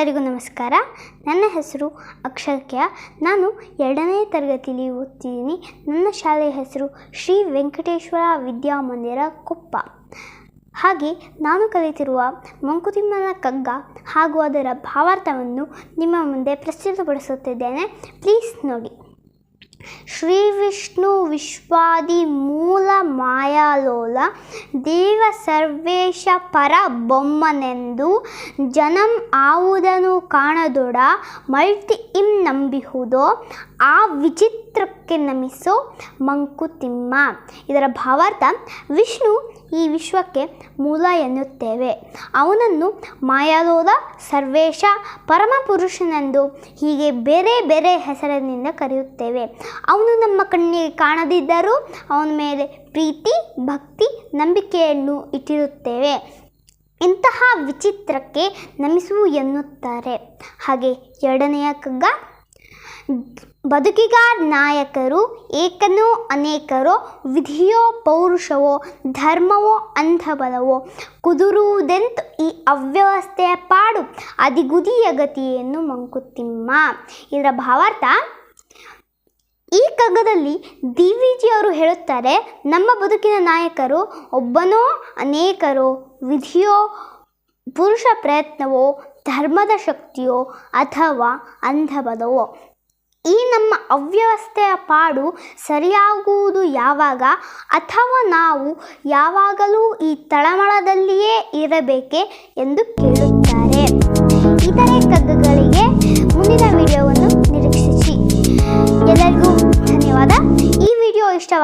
ನಮಸ್ಕಾರ. ನನ್ನ ಹೆಸರು ಅಕ್ಷರ್ಕ್ಯ ನಾನು ಎರಡನೇ ತರಗತಿಯಲ್ಲಿ ಓದ್ತಿದ್ದೀನಿ. ನನ್ನ ಶಾಲೆಯ ಹೆಸರು ಶ್ರೀ ವೆಂಕಟೇಶ್ವರ ವಿದ್ಯಾಮಂದಿರ ಕೊಪ್ಪ. ಹಾಗೆ ನಾನು ಕಲಿತಿರುವ ಮಂಕುತಿಮ್ಮನ ಕಗ್ಗ ಹಾಗೂ ಅದರ ಭಾವಾರ್ಥವನ್ನು ನಿಮ್ಮ ಮುಂದೆ ಪ್ರಸ್ತುತಪಡಿಸುತ್ತಿದ್ದೇನೆ. ಪ್ಲೀಸ್ ನೋಡಿ. ಶ್ರೀ ವಿಷ್ಣು ವಿಶ್ವಾದಿ ಮೂಲ ಮಾಯಾಲೋಲ, ದೇವ ಸರ್ವೇಶ ಪರ ಬೊಮ್ಮನೆಂದು ಜನಂ ಆವುದನು ಕಾಣದೊಡ ಮಲ್ಟಿ ಇಂ ನಂಬಿಹುದೋ, ಆ ವಿಚಿತ್ರಕ್ಕೆ ನಮಿಸೋ ಮಂಕುತಿಮ್ಮ. ಇದರ ಭಾವಾರ್ಥ, ವಿಷ್ಣು ಈ ವಿಶ್ವಕ್ಕೆ ಮೂಲ ಎನ್ನುತ್ತೇವೆ. ಅವನನ್ನು ಮಾಯಾಲೋಲ, ಸರ್ವೇಶ ಪರಮಪುರುಷನೆಂದು ಹೀಗೆ ಬೇರೆ ಬೇರೆ ಹೆಸರಿನಿಂದ ಕರೆಯುತ್ತೇವೆ. ಅವನು ನಮ್ಮ ಕಣ್ಣಿಗೆ ಕಾಣದಿದ್ದರೂ ಅವನ ಮೇಲೆ ಪ್ರೀತಿ, ಭಕ್ತಿ, ನಂಬಿಕೆಯನ್ನು ಇಟ್ಟಿರುತ್ತೇವೆ. ಇಂತಹ ವಿಚಿತ್ರಕ್ಕೆ ನಮಿಸು ಎನ್ನುತ್ತಾರೆ. ಹಾಗೆ ಎರಡನೆಯ ಕಗ್ಗ ಬದುಕಿಗ ನಾಯಕರು ಏಕನೋ ಅನೇಕರೋ, ವಿಧಿಯೋ ಪೌರುಷವೋ, ಧರ್ಮವೋ ಅಂಧಬಲವೋ ಕುದುರುವುದೆಂತು ಈ ಅವ್ಯವಸ್ಥೆಯ ಪಾಡು ಅದಿಗುದಿಯ ಗತಿಯನ್ನು ಮಂಕುತಿಮ್ಮ. ಇದರ ಭಾವಾರ್ಥ ಈ ಕಗ್ಗದಲ್ಲಿ ಡಿ ವಿ ಜಿಯವರು ಹೇಳುತ್ತಾರೆ, ನಮ್ಮ ಬದುಕಿನ ನಾಯಕರು ಒಬ್ಬನೋ ಅನೇಕರೋ, ವಿಧಿಯೋ, ಪುರುಷ ಪ್ರಯತ್ನವೋ, ಧರ್ಮದ ಶಕ್ತಿಯೋ ಅಥವಾ ಅಂಧಬಲವೋ ಈ ನಮ್ಮ ಅವ್ಯವಸ್ಥೆಯ ಪಾಡು ಸರಿಯಾಗುವುದು ಯಾವಾಗ ಅಥವಾ ನಾವು ಯಾವಾಗಲೂ ಈ ತಳಮಳದಲ್ಲಿಯೇ ಇರಬೇಕೆ ಎಂದು ಕೇಳುತ್ತಾರೆ.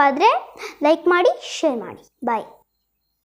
ಇಷ್ಟವಾದರೆ ಲೈಕ್ ಮಾಡಿ ಶೇರ್ ಮಾಡಿ. ಬಾಯ್